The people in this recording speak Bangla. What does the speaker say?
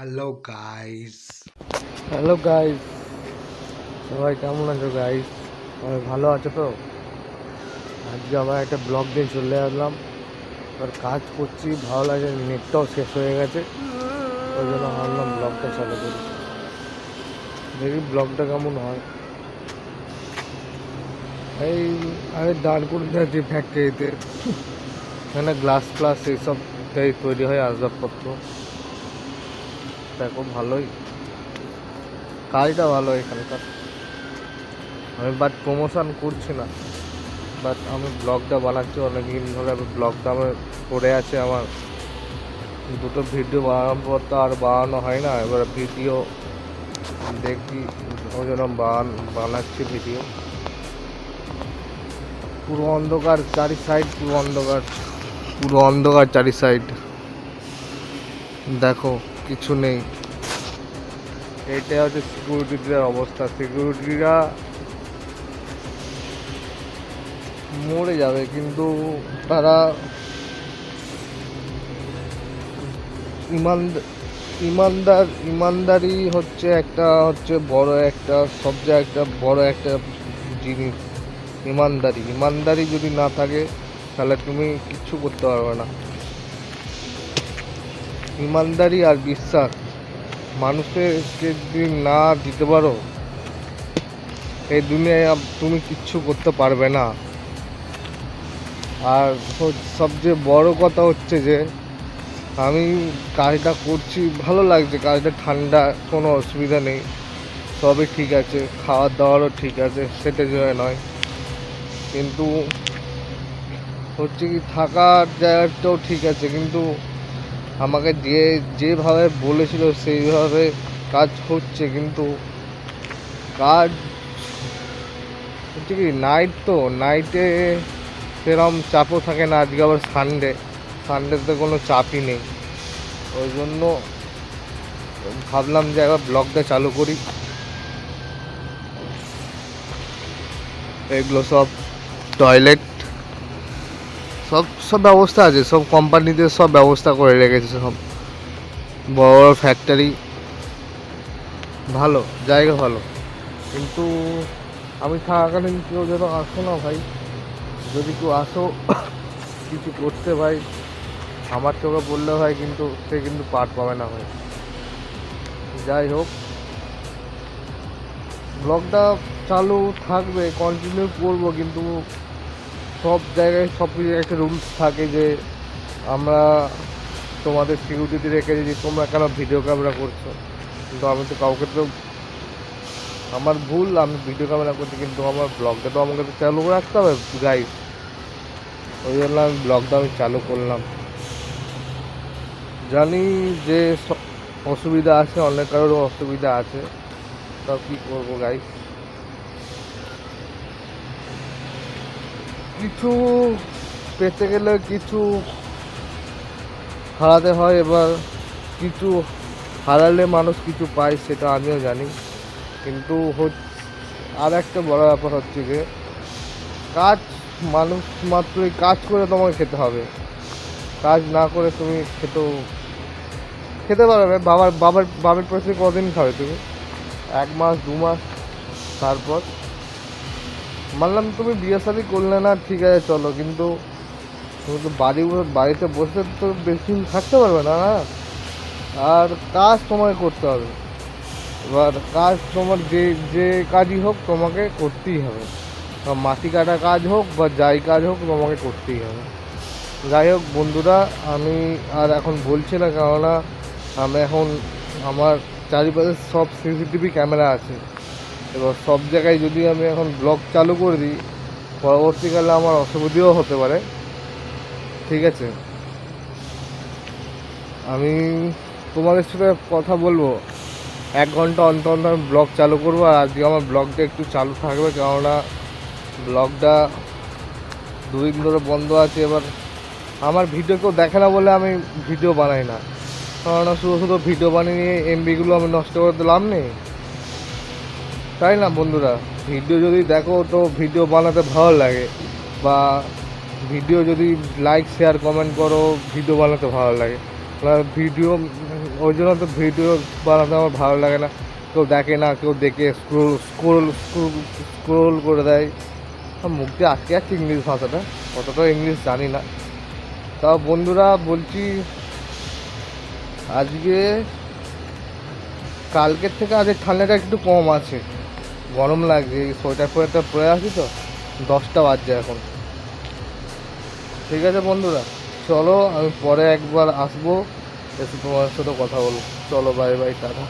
হ্যালো গাইস হ্যালো গাইস সবাই কেমন আছো গাইস সবাই ভালো আছো তো? আজকে আবার একটা ব্লগ দিয়ে চলে আসলাম। এবার কাজ করছি, ভালো লাগে নেটটাও শেষ হয়ে গেছে। ওই জন্য ভাবলাম ব্লগটা চালু করি। দেখি ব্লগটা কেমন হয়। এই, আরে দাঁড় করে দিয়েছি ফ্যাক্টরিতে এখানে গ্লাস ফ্লাস এইসব এই তৈরি হয় আসবাবপত্র। দেখো ভালোই। কাজটা ভালো এখানকার আমি বাট প্রমোশন করছি না। বাট আমি ব্লগটা বানাচ্ছি, অনেকদিন ধরে আমি ব্লগটা আমার পড়ে আছে আমার। দুটো ভিডিও বানানোর পর তো আর বানানো হয় না, এবার ভিডিও দেখি ওই জন্য বান, বানাচ্ছি ভিডিও পুরো অন্ধকার চারি সাইড পুরো অন্ধকার। পুরো অন্ধকার চারি সাইড দেখো। কিছু নেই। এইটাই হচ্ছে সিকিউরিটিদের অবস্থা। সিকিউরিটিরা মরে যাবে, কিন্তু তারা ইমান ইমানদার, ইমানদারি হচ্ছে একটা হচ্ছে বড় একটা, সবচেয়ে একটা বড় একটা জিনিস। ইমানদারি। ইমানদারি যদি না থাকে, তাহলে তুমি কিচ্ছু করতে পারবে না। ইমানদারি আর বিশ্বাস। মানুষকে যদি না দিতে পারো, এই দুনিয়ায় তুমি কিচ্ছু করতে পারবে না। আর সবচেয়ে বড় কথা হচ্ছে যে, আমি কাজটা করছি, ভালো লাগছে, কাজটা ঠান্ডা, কোনো অসুবিধা নেই। সবই ঠিক আছে খাওয়ার দাওয়ারও ঠিক আছে, সেটা জন্য নয়। কিন্তু হচ্ছে কি, থাকার জায়গাটাও ঠিক আছে, কিন্তু আমাকে যে, যেভাবে বলেছিল সেইভাবে কাজ হচ্ছে, কিন্তু কাজ হচ্ছে কি নাইট তো নাইটে সেরকম চাপও থাকে না। আজকে আবার সানডে সানডেতে কোনো চাপই নেই। ওই জন্য ভাবলাম যে একবার ব্লগটা চালু করি। এগুলো সব টয়লেট সব সব ব্যবস্থা আছে, সব কোম্পানিতে সব ব্যবস্থা করে রেখেছে সব। বড় বড় ফ্যাক্টরি ভালো, জায়গা ভালো। কিন্তু আমি থাকাকালীন কেউ যেন আসো না ভাই। যদি কেউ আসো, কিছু করতে ভাই। আমার চোখে বললে ভাই, কিন্তু সে কিন্তু পার পাবে না ভাই। যাই হোক। ব্লগটা চালু থাকবে কন্টিনিউ করব, কিন্তু জায়গায় সব কিছু একটা রুলস থাকে যে আমরা তোমাদের সিকিউরিটি রেখেছি যে তোমরা কেন ভিডিও ক্যামেরা করছ? কিন্তু আমি তো কাউকে তো আমার ভুল, আমি ভিডিও ক্যামেরা করছি, কিন্তু আমার ব্লগটা তো আমাকে তো চালু রাখতে হবে গাইস ওই জন্য আমি ব্লগটা আমি চালু করলাম। জানি যে অসুবিধা আছে, অনেক কারোর অসুবিধা আছে। তা কী করব গাইস কিছু পেতে গেলে কিছু হারাতে হয় এবার কিছু হারালে মানুষ কিছু পায় সেটা আমিও জানি। কিন্তু আর একটা বড় ব্যাপার হচ্ছে যে, কাজ মানুষ মাত্রই কাজ করে তোমাকে খেতে হবে। কাজ না করে তুমি খেতেও, খেতে পারবে বাবার বাবার বাবার পয়সা কদিন খাবে তুমি? এক মাস, দু মাস, তারপর? মানলাম তুমি বিয়ে শাদি করলে না, ঠিক আছে, চলো। কিন্তু তুমি তো বাড়ি, বাড়িতে বসে তো বেশি থাকতে পারবে না না? আর কাজ তোমাকে করতে হবে। এবার কাজ তোমার যে যে কাজই হোক, তোমাকে করতেই হবে। বা মাটি কাটা কাজ হোক, বা যাই কাজ হোক, তোমাকে করতেই হবে। যাই হোক, বন্ধুরা, আমি আর এখন বলছি না, কেননা আমি এখন আমার চারিপাশে সব সিসিটিভি ক্যামেরা আছে। এবার সব জায়গায় যদি আমি এখন ব্লগ চালু করে দিই, পরবর্তীকালে আমার অসুবিধেও হতে পারে। ঠিক আছে? আমি তোমাদের সাথে কথা বলব। এক ঘণ্টা অন্তর অন্তর আমি ব্লগ চালু করব আর আজকে আমার ব্লগটা একটু চালু থাকবে, কেননা ব্লগটা দুদিন ধরে বন্ধ আছে। এবার আমার ভিডিও কেউ দেখে না বলে আমি ভিডিও বানাই না। কেননা শুধু শুধু ভিডিও বানিয়ে এমবিগুলো আমি নষ্ট করে দিলাম নেই। তাই না বন্ধুরা? ভিডিও যদি দেখো তো ভিডিও বানাতে ভালো লাগে। বা ভিডিও যদি লাইক শেয়ার কমেন্ট করো ভিডিও বানাতে ভালো লাগে। ভিডিও ওই জন্য তো ভিডিও বানাতে আমার ভালো লাগে না। কেউ দেখে না, কেউ দেখে স্ক্রোল স্ক্রোল স্ক্রোল করে দেয়। মুখ দিয়ে আটকে যাচ্ছে ইংলিশ ভাষাটা। অতটা ইংলিশ জানি না। তাও বন্ধুরা বলছি, আজকে, কালকের থেকে আজকে ঠান্ডাটা একটু কম আছে। গরম লাগছে সোয়েটার ফোয়েটার পরে আসি তো, দশটা বাজছে এখন। ঠিক আছে বন্ধুরা, চলো আমি পরে একবার আসব, এসে তোমার সাথে কথা বলব। চলো বাই বাই টাটা।